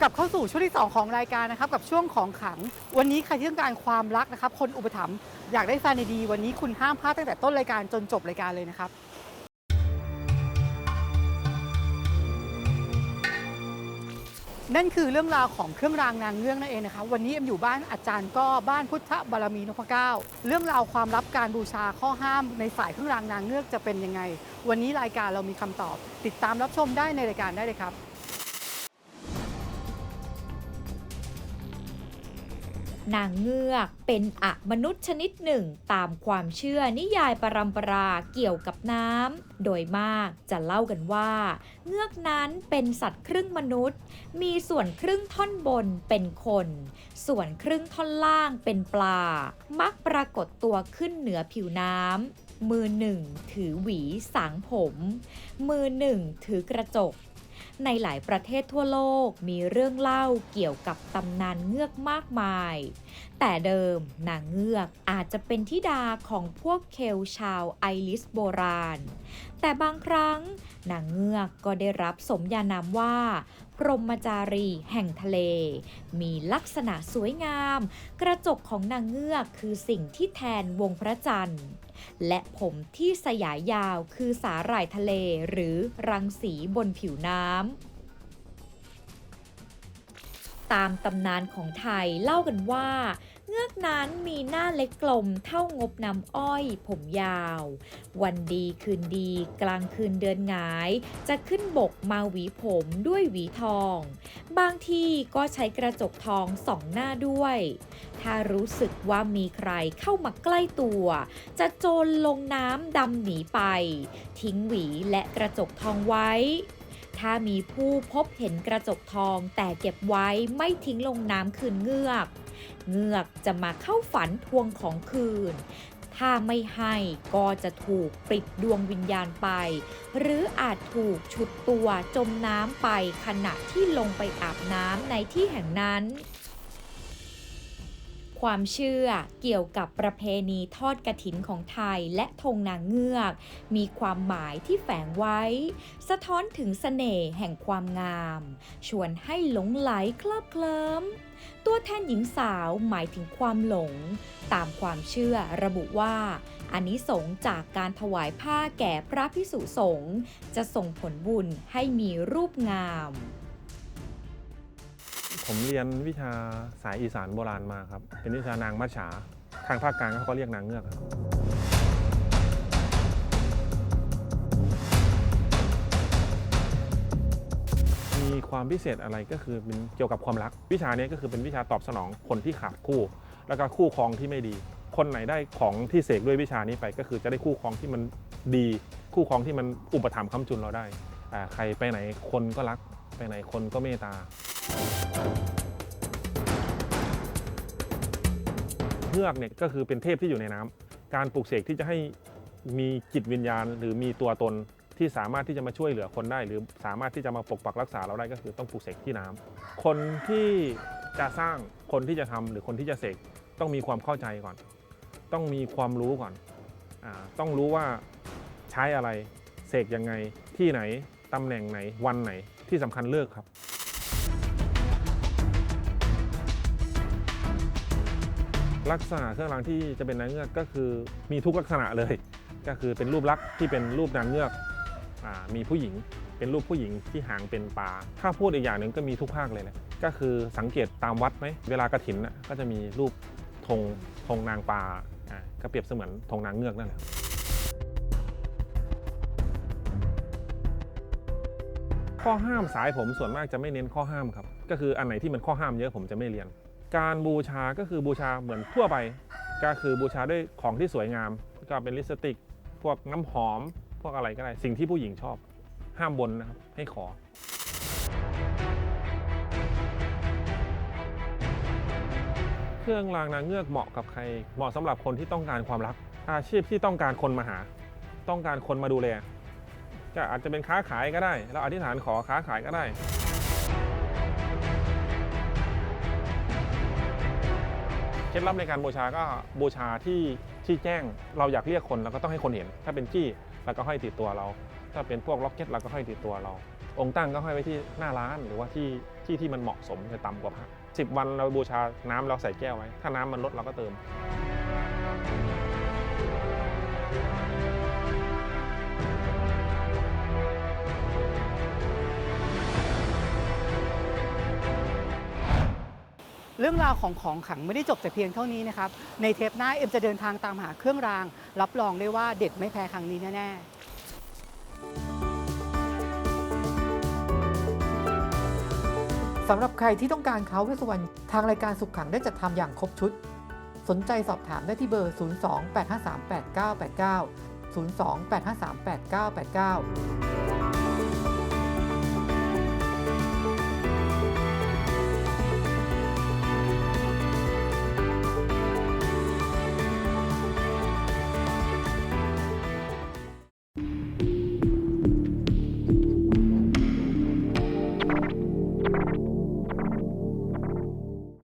กลับเข้าสู่ช่วงที่ 2 ของรายการนะครับกับช่วงของขัง วันนี้ใครที่ต้องการความรักนะครับคนอุปถัมภ์อยากได้แฟนดีๆวันนี้คุณห้ามพลาดตั้งแต่ต้นรายการจนจบรายการเลยนะครับ นั่นคือเรื่องราวของเครื่องรางนางเงือกนั่นเองนะคะวันนี้เอ็มอยู่บ้านอาจารย์ก็บ้านพุทธบารมีนพเก้าเรื่องราวความลับการบูชาข้อห้ามในฝ่ายเครื่องรางนางเงือกจะเป็นยังไง วันนี้รายการเรามีคำตอบ ติดตามรับชมได้ในรายการได้เลยครับ นางเงือกเป็นอะมนุษย์ชนิดหนึ่งตามความเชื่อนิยายปรัมปราเกี่ยวกับน้ำ โดยมากจะเล่ากันว่า เงือกนั้นเป็นสัตว์ครึ่งมนุษย์ มีส่วนครึ่งท่อนบนเป็นคน ส่วนครึ่งท่อนล่างเป็นปลา มักปรากฏตัวขึ้นเหนือผิวน้ำมือหนึ่งถือหวีสางผม มือหนึ่งถือกระจก ในหลายประเทศทั่วโลกมีเรื่องเล่าเกี่ยวกับตำนานเงือกมากมาย แต่เดิมนางเงือกอาจจะเป็นธิดาของพวกเคลชาวไอริสโบราณ แต่บางครั้ง นางเงือกก็ได้รับสมญานามว่า พรหมจารีแห่งทะเล มีลักษณะสวยงาม กระจกของนางเงือกคือสิ่งที่แทนวงพระจันทร์ และผมที่สยายยาวคือสาหร่ายทะเลหรือรังสีบนผิวน้ำ ตามตำนานของไทยเล่ากันว่า เงือกนั้นมีหน้าเล็กกลมเท่างบน้ำอ้อย ผมยาว วันดีคืนดีกลางคืนเดือนหงาย จะขึ้นบกมาหวีผมด้วยหวีทอง บางที่ก็ใช้กระจกทองส่องหน้าด้วย ถ้ารู้สึกว่ามีใครเข้ามาใกล้ตัว จะโจรลงน้ำดำหนีไป ทิ้งหวีและกระจกทองไว้ ถ้ามีผู้พบเห็นกระจกทองแต่เก็บไว้ไม่ทิ้งลงน้ำคืนเงือก เงือกจะมาเข้าฝันทวงของคืน ถ้าไม่ให้ก็จะถูกปลิดดวงวิญญาณไป หรืออาจถูกฉุดตัวจมน้ำไปขณะที่ลงไปอาบน้ำในที่แห่งนั้น ความเชื่อเกี่ยวกับประเพณีทอดกระถินของไทยและธงนางเงือก มีความหมายที่แฝงไว้ สะท้อนถึงเสน่ห์แห่งความงาม ชวนให้หลงไหลคลิบเคลิ้มตัวแทนหญิงสาวหมายถึงความหลง ตามความเชื่อระบุว่าอานิสงส์จากการถวายผ้าแก่พระพิสุสงฆ์จะส่งผลบุญให้มีรูปงาม ผมเรียนวิชาสายอีสานโบราณมาครับ เป็นวิชานางมัจฉา ทางภาคกลางเขาก็เรียกนางเงือกครับมีความพิเศษอะไรก็คือเป็นเกี่ยวกับความรัก วิชานี้ก็คือเป็นวิชาตอบสนองคนที่ขาดคู่ แล้วก็คู่ครองที่ไม่ดี คนไหนได้ของที่เสกด้วยวิชานี้ไป ก็คือจะได้คู่ครองที่มันดี คู่ครองที่มันอุปถัมภ์ค้ำจุนเราได้ใครไปไหนคนก็รัก ไปไหนคนก็เมตตา เงือกเนี่ยก็คือเป็นเทพที่อยู่ในน้ำการปลูกเสกที่จะให้มีจิตวิญญาณ หรือมีตัวตนที่สามารถที่จะมาช่วยเหลือคนได้ หรือสามารถที่จะมาปกปักรักษาเราได้ก็คือต้องปลูกเสกที่น้ำคนที่จะสร้างคนที่จะทำหรือคนที่จะเสกต้องมีความเข้าใจก่อน ต้องมีความรู้ก่อนอต้องรู้ว่าใช้อะไรเสกยังไงที่ไหนตำแหน่งไหนวันไหนที่สำคัญเลิกครับ ลักษณะเครื่องรางที่จะเป็นนางเงือกก็คือมีทุกลักษณะเลย ก็คือเป็นรูปลักษณ์ที่เป็นรูปนางเงือกอมีผู้หญิงเป็นรูปผู้หญิงที่หางเป็นปลา ถ้าพูดอีกอย่างหนึ่งก็มีทุกภาคเลยแหละก็คือสังเกตตามวัดไหมเวลากระถินน่ะก็จะมีรูปธงธงนางปลาอ่าก็เปรียบเสมือนธงนางเงือกนั่นแหละข้อห้ามสายผมส่วนมากจะไม่เน้นข้อห้ามครับ ก็คืออันไหนที่มันข้อห้ามเยอะผมจะไม่เรียน การบูชาก็คือบูชาเหมือนทั่วไป ก็คือบูชาด้วยของที่สวยงาม ก็เป็นลิปสติก พวกน้ำหอม พวกอะไรก็ได้สิ่งที่ผู้หญิงชอบ ห้ามบนนะครับให้ขอเครื่องรางนางเงือกเหมาะกับใคร เหมาะสำหรับคนที่ต้องการความรัก อาชีพที่ต้องการคนมาหา ต้องการคนมาดูแลก็อาจจะเป็นค้าขายก็ได้ เราอธิษฐานขอค้าขายก็ได้ เคล็ดลับในการบูชาก็บูชาที่ที่แจ้งเราอยากเรียกคนเราก็ต้องให้คนเห็น ถ้าเป็นจี้เราก็ห้อยติดตัวเรา ถ้าเป็นพวกล็อกเก็ตเราก็ห้อยติดตัวเรา องค์ตั้งก็ห้อยไว้ที่หน้าร้านหรือว่าที่ที่ที่มันเหมาะสมจะต่ำกว่าพระสิบวันเราบูชาน้ำเราใส่แก้วไว้ ถ้าน้ำมันลดเราก็เติม เรื่องราวของของขังไม่ได้จบแต่เพียงเท่านี้นะครับ ในเทปหน้าเอ็มจะเดินทางตามหาเครื่องราง รับรองได้ว่าเด็ดไม่แพ้ครั้งนี้แน่ๆสำหรับใครที่ต้องการเขาเวสวรรณทางรายการสุขขังได้จัดทำอย่างครบชุด สนใจสอบถามได้ที่เบอร์ 028538989 028538989